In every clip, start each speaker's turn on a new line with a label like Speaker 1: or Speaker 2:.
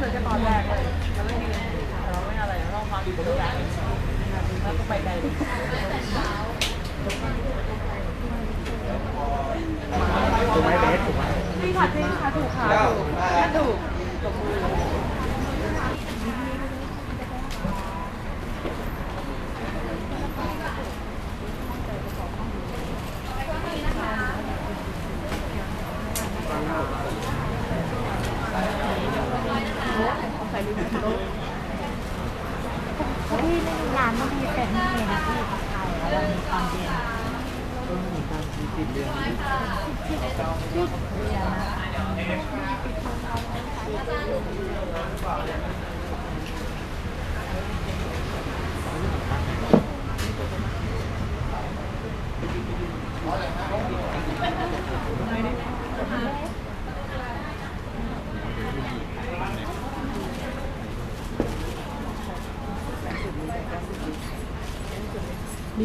Speaker 1: คือแค่ตอนแรกเลยแล้
Speaker 2: วไม่มีเรไม่อะไรเราความดีตัวแล้วแล้วก็ไป
Speaker 3: ไกลถูกไหมเบส
Speaker 1: ถูกไหมพี่ค่ะจริงค่ะถูกค่ะ
Speaker 3: ถูกถูกถูก เลยว่าหายไม่มีแต่วันนี้เนี่ยแววเริ่มชัดขึ้นชัดขึ้นอย่างเดียวแต่ว่าชัดเจนมากแล้วว่าสาวคนนี้มีความสามาร ถ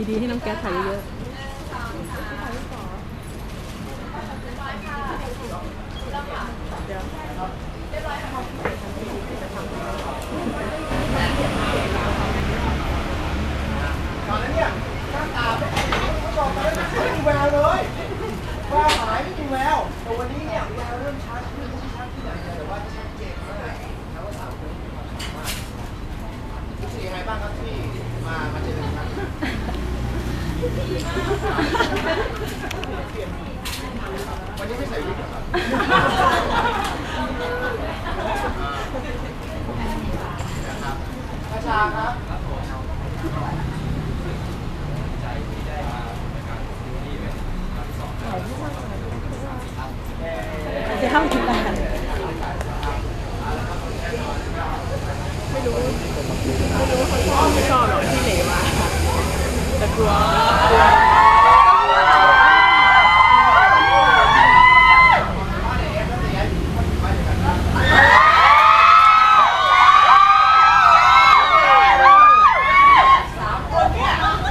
Speaker 3: รู้สึกยังไงบ้างครับที่มามาเจอกันครับ วันนี้ไม่ใส่วิกเหรอครับนะครับพระชาครับ
Speaker 1: จะเข้าถึงกัน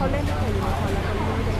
Speaker 1: เขาเล่นตั้งแต่อยู่ในคอนแล้วเขาไม่ได้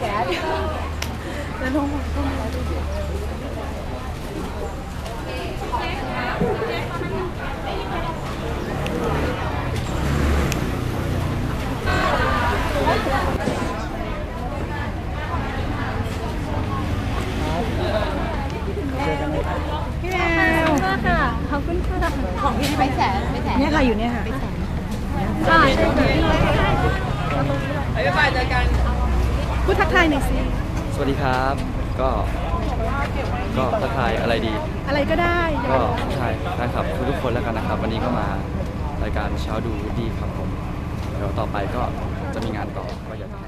Speaker 3: ครับครับ
Speaker 1: พี่แมวค่ะขอบคุณค่ะของพี่ไปแสนไปแสนเนี่ยค่ะอยู่เนี่ยค่ะไปแสนค่ะบ๊ายบายเจอกัน พูดทักทายหน่อยสิ
Speaker 4: สวัสดีครับ ก็ ก็ทักทายอะไรดี
Speaker 1: อะไรก็ได้
Speaker 4: ก็ทักทายนะครับทุกๆคนแล้วกันนะครับ วันนี้ก็มารายการเช้าดูดีครับผมเดี๋ยวต่อไปก็จะมีงานต่อก็อยากจะ